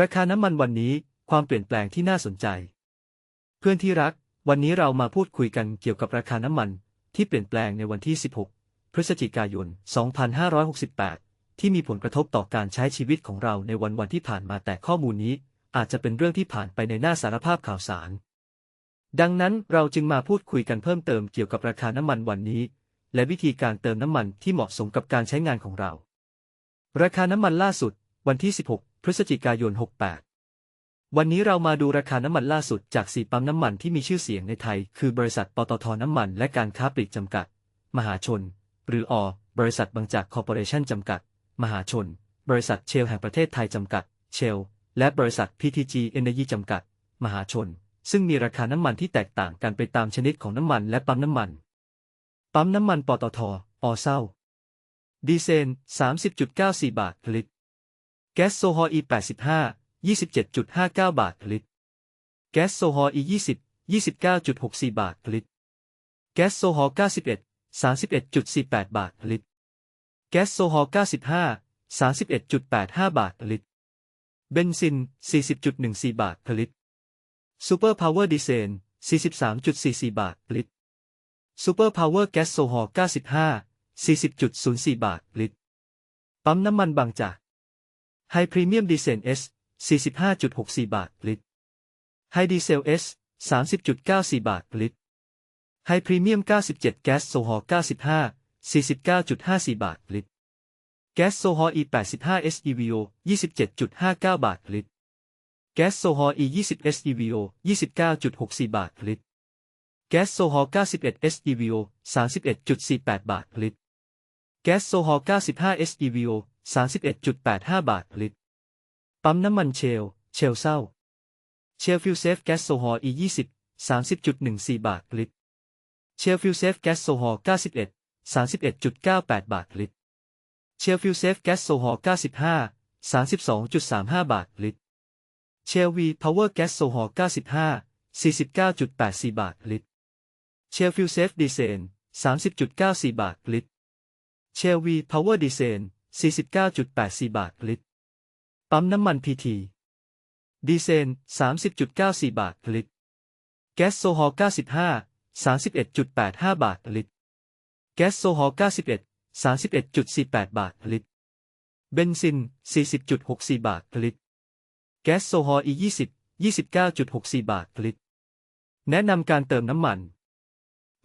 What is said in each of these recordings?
ราคาน้ำมันวันนี้ความเปลี่ยนแปลงที่น่าสนใจ เพื่อนที่รัก วันนี้เรามาพูดคุยกันเกี่ยวกับราคาน้ำมันที่เปลี่ยนแปลงในวันที่ 16 พฤศจิกายน 2568 ที่มีผลกระทบต่อการใช้ชีวิตของเราในวันวันที่ผ่านมาแต่ข้อมูลนี้ อาจจะเป็นเรื่องที่ผ่านไปในหน้าสารภาพข่าวสาร ดังนั้นเราจึงมาพูดคุยกันเพิ่มเติมเกี่ยวกับราคาน้ำมันวันนี้ และวิธีการเติมน้ำมันที่เหมาะสมกับการใช้งานของเรา ราคาน้ำมันล่าสุดวันที่ 16 พฤศจิกายน 68 วันนี้เรามาดูราคาน้ำมันล่าสุดจากสีปั๊มน้ำมันที่มีชื่อเสียงในไทย คือบริษัทปตทน้ำมัน และการค้าปลีกจำกัด มหาชน หรืออบริษัทบางจากคอร์ปอเรชั่นจำกัด มหาชน บริษัทเชลแห่งประเทศไทยจำกัด เชล และบริษัท PTG Energy จำกัด มหาชน ซึ่งมีราคาน้ำมันที่แตกต่างกันไปตามชนิดของน้ำมันและปั๊มน้ำมัน ปั๊มน้ำมันปตท อเศร้า ดีเซล30.94 บาทลิตร แก๊สโซฮอล์ E85 27.59 บาทลิตร แก๊สโซฮอล์ E20 29.64 บาทลิตร แก๊สโซฮอล์ 91 31.48 บาทลิตร แก๊สโซฮอล์ 95 31.85 บาทลิตร เบนซิน 40.14 บาทลิตร ซูเปอร์พาวเวอร์ดีเซล43.44 บาทลิตร ซูเปอร์พาวเวอร์แก๊สโซฮอล์ 95 40.04 บาทลิตร ปั๊มน้ำมันบางจาก ไฮพรีเมียมดีเซล S 45.64 บาทลิตรไฮดีเซล S 30.94 บาทลิตรไฮพรีเมียม 97 แก๊สโซฮอล์95 49.54 บาทลิตร แก๊สโซฮอล์ E85 SEVO 27.59 บาทลิตร แก๊สโซฮอล์ E20 SEVO 29.64 บาทลิตร แก๊สโซฮอล์91 SEVO 31.48 บาทลิตร แก๊สโซฮอล์95 SEVO 31.85 บาทลิตร ปั๊มน้ำมันเชล เชลเศร้า เชลฟิลเซฟแก๊สโซฮอล์ E20 30.14 บาทลิตร เชลฟิลเซฟแก๊สโซฮอล์ 91 31.98 บาทลิตร เชลฟิลเซฟแก๊สโซฮอล์ 95 32.35 บาทลิตร เชลวีพาวเวอร์แก๊สโซฮอล์ 95 49.84 บาทลิตร เชลฟิลเซฟดีเซล30.94 บาทลิตร เชลวีพาวเวอร์ดีเซล 49.84 บาทลิตร ปั๊มน้ำมันพีที ดีเซล30.94 บาทลิตร แก๊สโซฮอล์95 31.85 บาทลิตร แก๊สโซฮอล์91 31.48 บาทลิตร เบนซิน 40.64 บาทลิตร แก๊สโซฮอล์ E20 29.64 บาทลิตร แนะนำการเติมน้ำมัน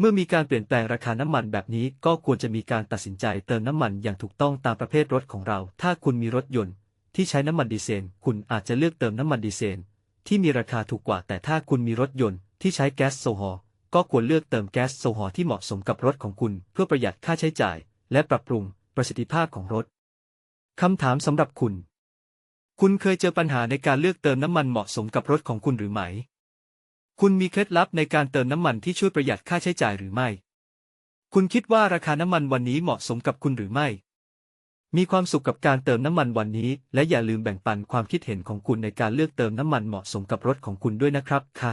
เมื่อมีการเปลี่ยนแปลงราคาน้ำมันแบบนี้ก็ควรจะมีการตัดสินใจเติมน้ำมันอย่างถูกต้องตามประเภทรถของเรา ถ้าคุณมีรถยนต์ ที่ใช้น้ำมันดีเซล คุณอาจจะเลือกเติมน้ำมันดีเซล ที่มีราคาถูกกว่า แต่ถ้าคุณมีรถยนต์ที่ใช้แก๊สโซฮอลก็ควรเลือกเติมแก๊สโซฮอลที่เหมาะสมกับรถของคุณเพื่อประหยัดค่าใช้จ่าย และปรับปรุงประสิทธิภาพของรถ คำถามสำหรับคุณ คุณเคยเจอปัญหาในการเลือกเติมน้ำมันเหมาะสมกับรถของคุณหรือไม่ คุณมีเคล็ดลับในการเติมน้ำมันที่ช่วยประหยัดค่าใช้จ่ายหรือไม่ คุณคิดว่าราคาน้ำมันวันนี้เหมาะสมกับคุณหรือไม่ มีความสุขกับการเติมน้ำมันวันนี้ และอย่าลืมแบ่งปันความคิดเห็นของคุณในการเลือกเติมน้ำมันเหมาะสมกับรถของคุณด้วยนะครับค่ะ